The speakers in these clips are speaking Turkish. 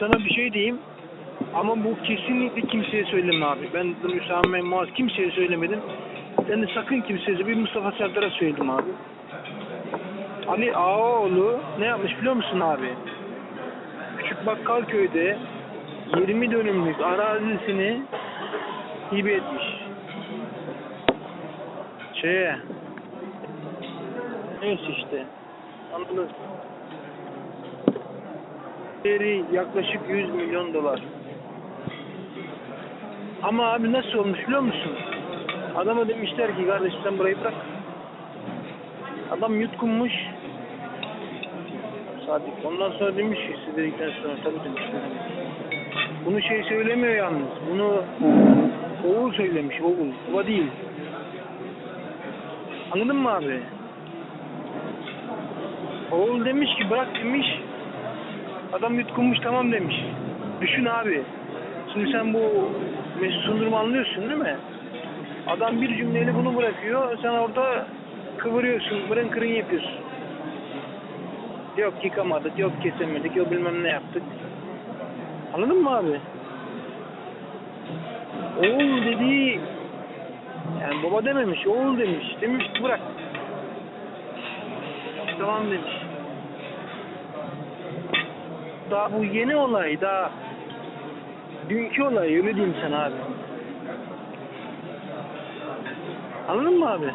sana bir şey diyeyim. Ama bu kesinlikle kimseye söyleme abi. Ben bunu Hüsame Muaz kimseye söylemedim. Ben de sakın kimseye bir Mustafa Serdar'a söyledim abi. Ali Ağaoğlu ne yapmış biliyor musun abi? Küçük Bakkalköy'de 20 dönümlük arazisini hibe etmiş. Şeye. Neyse işte. Anladın. Değeri yaklaşık 100 milyon dolar. Ama abi nasıl olmuş biliyor musun? Adama demişler ki kardeş sen burayı bırak. Adam yutkunmuş. Sadık. Ondan sonra demiş ki siz dedikten sonra tabii demişler. Bunu şey söylemiyor yalnız. Bunu oğul söylemiş. Oğul. Baba değil. Anladın mı abi? Oğul demiş ki bırak demiş. Adam yutkunmuş tamam demiş. Düşün abi. Şimdi sen bu Mesut Sundur'u anlıyorsun değil mi? Adam bir cümleyle bunu bırakıyor. Sen orada kıvırıyorsun. Mırın kırın yapıyorsun. Yok yıkamadık, yok kesemedik, yok bilmem ne yaptık. Anladın mı abi? Oğul dediği yani baba dememiş, oğul demiş. Demiş bırak. Tamam demiş. Daha bu yeni olay, daha dünkü olay öyle diyeyim sana abi. Anladın mı abi?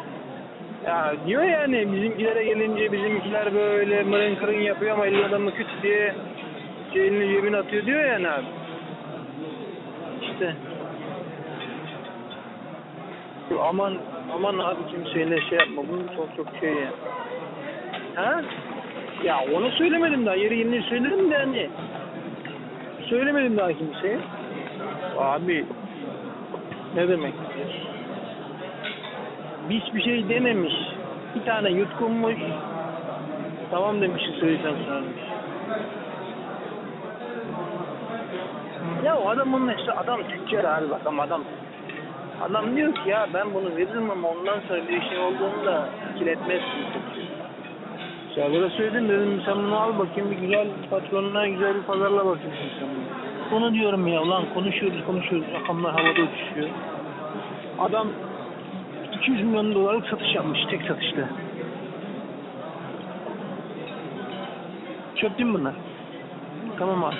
Ya diyor yani bizimkilere gelince bizimkiler böyle mırın kırın yapıyor ama elin adamı küt diye elini cebine atıyor diyor yani abi. İşte. Aman aman abi kimseyle şey yapma bu çok çok şey ya. Ha? Ya onu söylemedim daha yeri yeni söylerim de hani. Söylemedim daha kimseye. Abi ne demek? Hiçbir şey dememiş. Bir tane yutkunmuş. Tamam demişi söyleyeceğim sana demiş. Ya o adam onun işte adam tüccar abi bak ama adam adam diyor ki ya ben bunu veririm ama ondan sonra bir şey olduğunda ikiletmezsin. Böyle söyledim dedim sen bunu al bakayım bir güzel patronuna güzel bir pazarla bakayım sen bunu. Onu diyorum ya ulan konuşuyoruz konuşuyoruz rakamlar havada uçuşuyor. Adam 200 milyon dolarlık satış yapmış tek satışta. Çöp değil bunlar? Tamam abi.